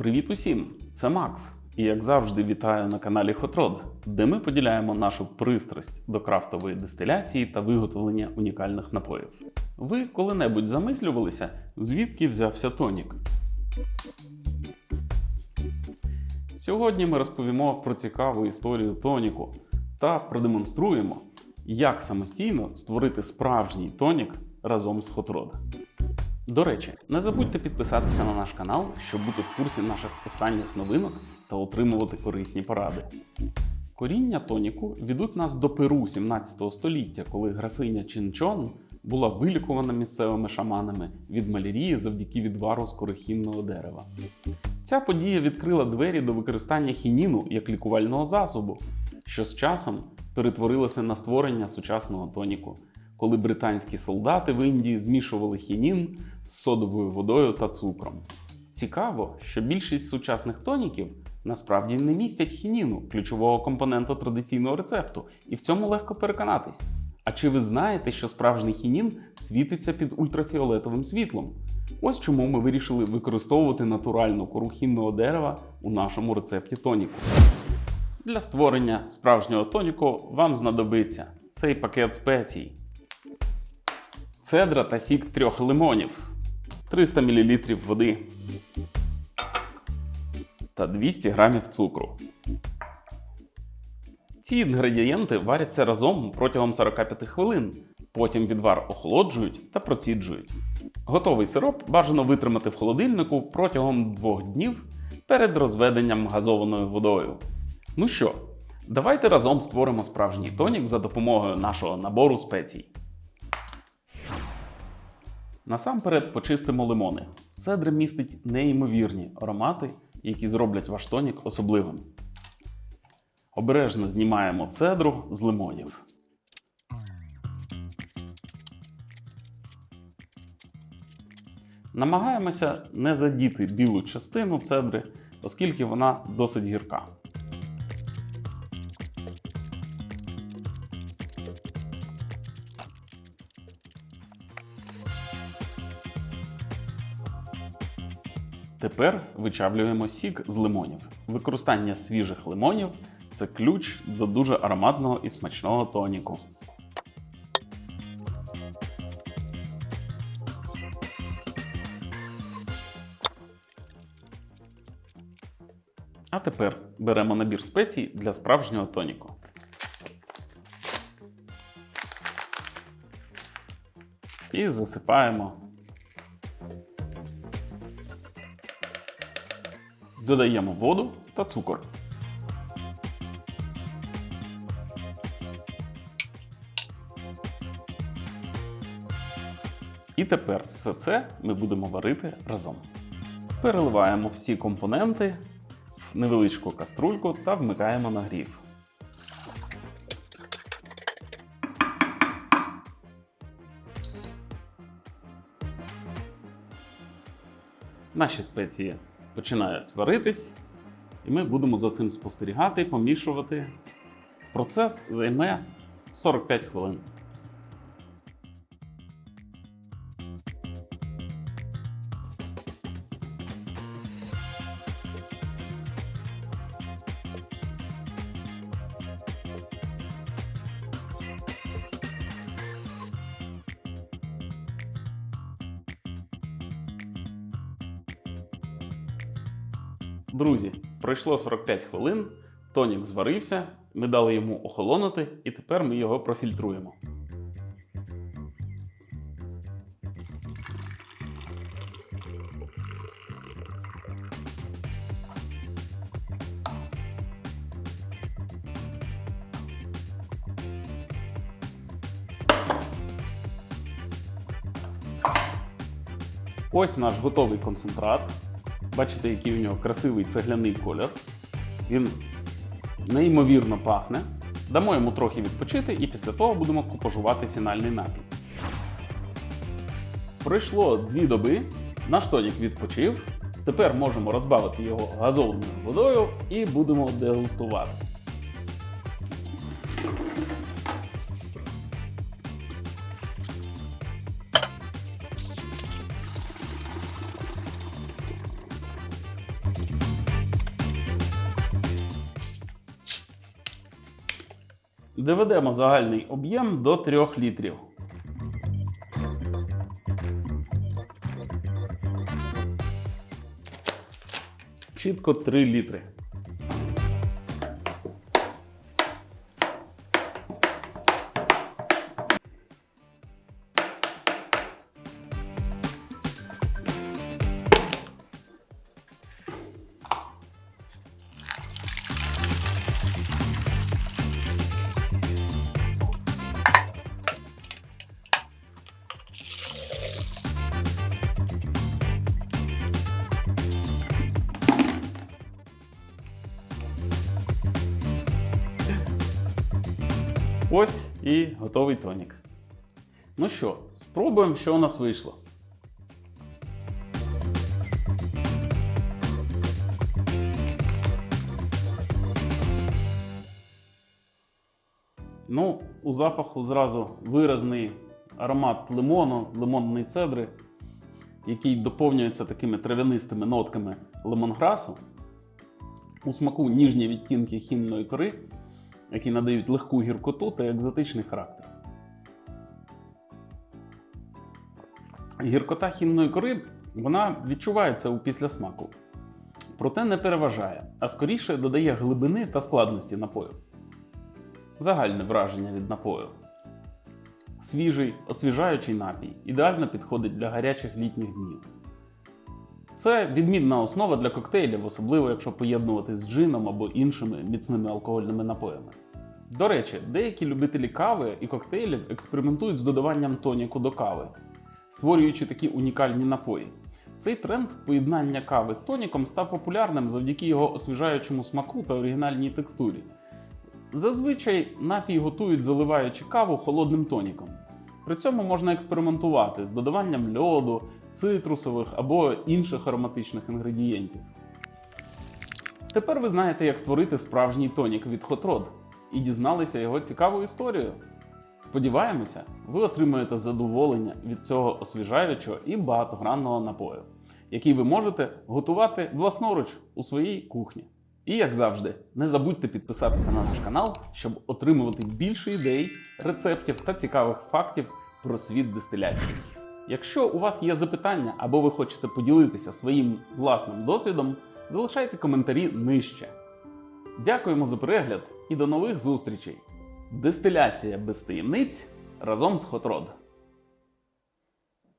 Привіт усім! Це Макс. І як завжди вітаю на каналі Hot де ми поділяємо нашу пристрасть до крафтової дистиляції та виготовлення унікальних напоїв. Ви коли-небудь замислювалися, звідки взявся тонік? Сьогодні ми розповімо про цікаву історію тоніку та продемонструємо, як самостійно створити справжній тонік разом з Rod. До речі, не забудьте підписатися на наш канал, щоб бути в курсі наших останніх новинок та отримувати корисні поради. Коріння тоніку ведуть нас до Перу 17 століття, коли графиня Чінчон була вилікувана місцевими шаманами від малярії завдяки відвару з корихінного дерева. Ця подія відкрила двері до використання хініну як лікувального засобу, що з часом перетворилося на створення сучасного тоніку, коли британські солдати в Індії змішували хінін з содовою водою та цукром. Цікаво, що більшість сучасних тоніків насправді не містять хініну, ключового компонента традиційного рецепту, і в цьому легко переконатись. А чи ви знаєте, що справжній хінін світиться під ультрафіолетовим світлом? Ось чому ми вирішили використовувати натуральну кору хінного дерева у нашому рецепті тоніку. Для створення справжнього тоніку вам знадобиться цей пакет спецій, цедра та сік трьох лимонів, 300 мл води та 200 г цукру. Ці інгредієнти варяться разом протягом 45 хвилин. Потім відвар охолоджують та проціджують. Готовий сироп бажано витримати в холодильнику протягом двох днів перед розведенням газованою водою. Ну що, давайте разом створимо справжній тонік за допомогою нашого набору спецій. Насамперед почистимо лимони. Цедра містить неймовірні аромати, які зроблять ваш тонік особливим. Обережно знімаємо цедру з лимонів. Намагаємося не задіти білу частину цедри, оскільки вона досить гірка. Тепер вичавлюємо сік з лимонів. Використання свіжих лимонів це ключ до дуже ароматного і смачного тоніку. А тепер беремо набір спецій для справжнього тоніку. І засипаємо. Додаємо воду та цукор. І тепер все це ми будемо варити разом. Переливаємо всі компоненти в невеличку каструльку та вмикаємо нагрів. Наші спеції починають варитись, і ми будемо за цим спостерігати, помішувати. Процес займе 45 хвилин. Друзі, пройшло 45 хвилин, тонік зварився, ми дали йому охолонути, і тепер ми його профільтруємо. Ось наш готовий концентрат. Бачите, який у нього красивий цегляний колір. Він неймовірно пахне. Дамо йому трохи відпочити і після того будемо купажувати фінальний напій. Пройшло дві доби, наш тонік відпочив. Тепер можемо розбавити його газованою водою і будемо дегустувати. Доведемо загальний об'єм до 3 літрів. Чітко 3 літри. Ось і готовий тонік. Ну що, спробуємо, що у нас вийшло. Ну, у запаху зразу виразний аромат лимону, лимонної цедри, який доповнюється такими трав'янистими нотками лемонграсу. У смаку ніжні відтінки хінної кори, які надають легку гіркоту та екзотичний характер. Гіркота хінної кори вона відчувається у післясмаку, проте не переважає, а скоріше додає глибини та складності напою. Загальне враження від напою. Свіжий, освіжаючий напій ідеально підходить для гарячих літніх днів. Це відмінна основа для коктейлів, особливо якщо поєднувати з джином або іншими міцними алкогольними напоями. До речі, деякі любителі кави і коктейлів експериментують з додаванням тоніку до кави, створюючи такі унікальні напої. Цей тренд поєднання кави з тоніком став популярним завдяки його освіжаючому смаку та оригінальній текстурі. Зазвичай напій готують, заливаючи каву холодним тоніком. При цьому можна експериментувати з додаванням льоду, цитрусових або інших ароматичних інгредієнтів. Тепер ви знаєте, як створити справжній тонік від Hot Rod і дізналися його цікаву історію. Сподіваємося, ви отримаєте задоволення від цього освіжаючого і багатогранного напою, який ви можете готувати власноруч у своїй кухні. І як завжди, не забудьте підписатися на наш канал, щоб отримувати більше ідей, рецептів та цікавих фактів про світ дистиляції. Якщо у вас є запитання або ви хочете поділитися своїм власним досвідом, залишайте коментарі нижче. Дякуємо за перегляд і до нових зустрічей! Дистиляція без таємниць разом з Хотрод.